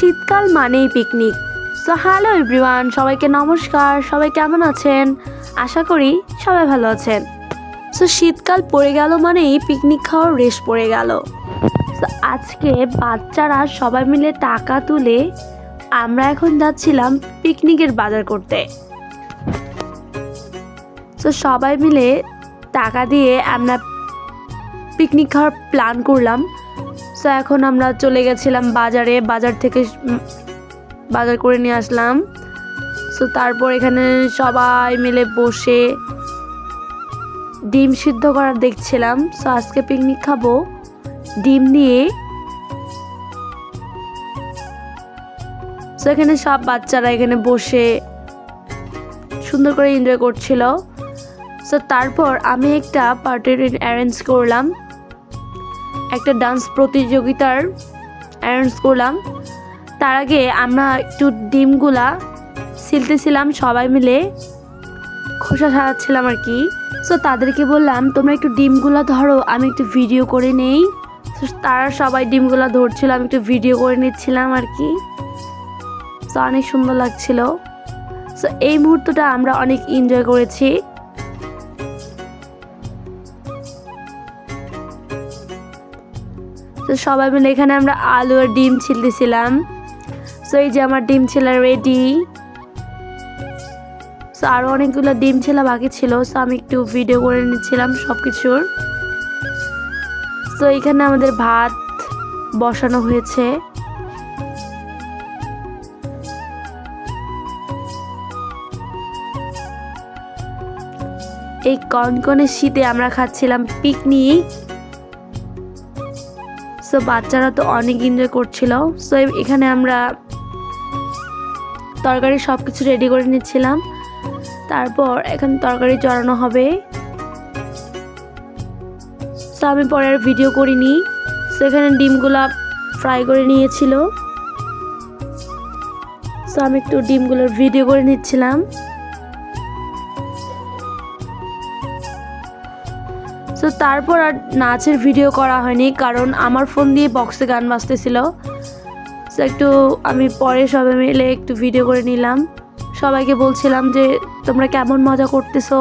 শীতকাল মানেই picnic so hello everyone সবাইকে নমস্কার, সবাই কেমন আছেন? আশা করি সবাই ভালো আছেন। সো শীতকাল পড়ে গেল মানেই পিকনিক খাওয়ার রেশ পড়ে গেল। আজকে বাচ্চারা সবাই মিলে টাকা তুলে আমরা এখন যাচ্ছিলাম পিকনিকের বাজার করতে। তো সবাই মিলে টাকা দিয়ে আমরা পিকনিক খাওয়ার প্ল্যান করলাম। সো এখন আমরা চলে গেছিলাম বাজারে, বাজার থেকে বাজার করে নিয়ে আসলাম। সো তারপর এখানে সবাই মিলে বসে ডিম সিদ্ধ করার দেখছিলাম। সো আজকে পিকনিক খাব। ডিম দিয়ে সো এখানে সব বাচ্চারা এখানে বসে সুন্দর করে এনজয় করছিল। সো তারপর আমি একটা পার্টির অ্যারেঞ্জ করলাম। একটা ডান্স প্রতিযোগিতার অ্যারেঞ্জ করলাম। তার আগে আমরা একটু ডিমগুলা সিলতেছিলাম সবাই মিলে। খোসা সারাচ্ছিলাম আর কি। সো তাদেরকে বললাম, তোমরা একটু ডিমগুলা ধরো, আমি একটু ভিডিও করে নেই। তারা সবাই ডিমগুলা ধরছিল, আমি একটু ভিডিও করে নিচ্ছিলাম আর কি। সো অনেক সুন্দর লাগছিল। সো এই মুহূর্তটা আমরা অনেক এনজয় করেছি। তো সবাই মিলে এখানে আমরা আলু আর ডিম ছিলতেছিলাম। সো এই যে আমার ডিম ছেলা রেডি সো আরও অনেকগুলো ডিম ছেলা, বাকি ছিল। সো আমি একটু ভিডিও করে নিচ্ছিলাম সব কিছুর সো এখানে আমাদের ভাত বসানো হয়েছে। এই কনকনে শীতে আমরা খাচ্ছিলাম পিকনিক সো বাচ্চারা তো অনেক এনজয় করছিল। সো এখানে আমরা তরকারি সব কিছু রেডি করে নিচ্ছিলাম। তারপর এখানে তরকারি চড়ানো হবে। সো আমি পরে আর ভিডিও করিনি। সো এখানে ডিমগুলা ফ্রাই করে নিয়েছিল। সো আমি একটু ডিমগুলোর ভিডিও করে নিচ্ছিলাম। তো তারপর আর নাচের ভিডিও করা হয়নি, কারণ আমার ফোন দিয়ে বক্সে গান বাজতেছিল। তো একটু আমি পরে সবাই মিলে একটু ভিডিও করে নিলাম। সবাইকে বলছিলাম যে, তোমরা কেমন মজা করতেছো?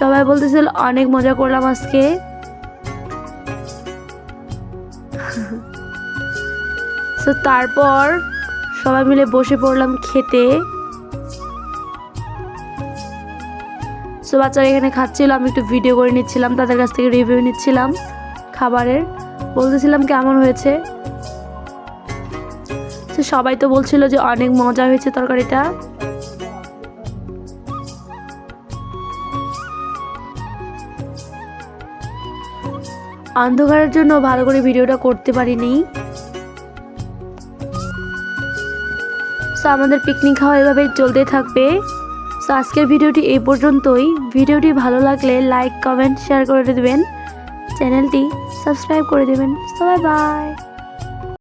সবাই বলতেছিল, অনেক মজা করলাম আজকে। তো তারপর সবাই মিলে বসে পড়লাম খেতে। সো বাচ্চারা এখানে খাচ্ছিল, আমি একটু ভিডিও করে নিচ্ছিলাম, তাদের কাছ থেকে রিভিউ নিচ্ছিলাম খাবারের। বলতেছিলাম, কেমন হয়েছে? তো সবাই তো বলছিল যে, অনেক মজা হয়েছে তরকারিটা। অন্ধকারের জন্য ভালো করে ভিডিওটা করতে পারিনি। সো আমাদের পিকনিক খাওয়া এভাবেই চলতে থাকবে। সো আজকের ভিডিওটি এই পর্যন্তই। ভিডিওটি ভালো লাগলে লাইক কমেন্ট শেয়ার করে দেবেন। চ্যানেলটি সাবস্ক্রাইব করে দেবেন। সবাই বাই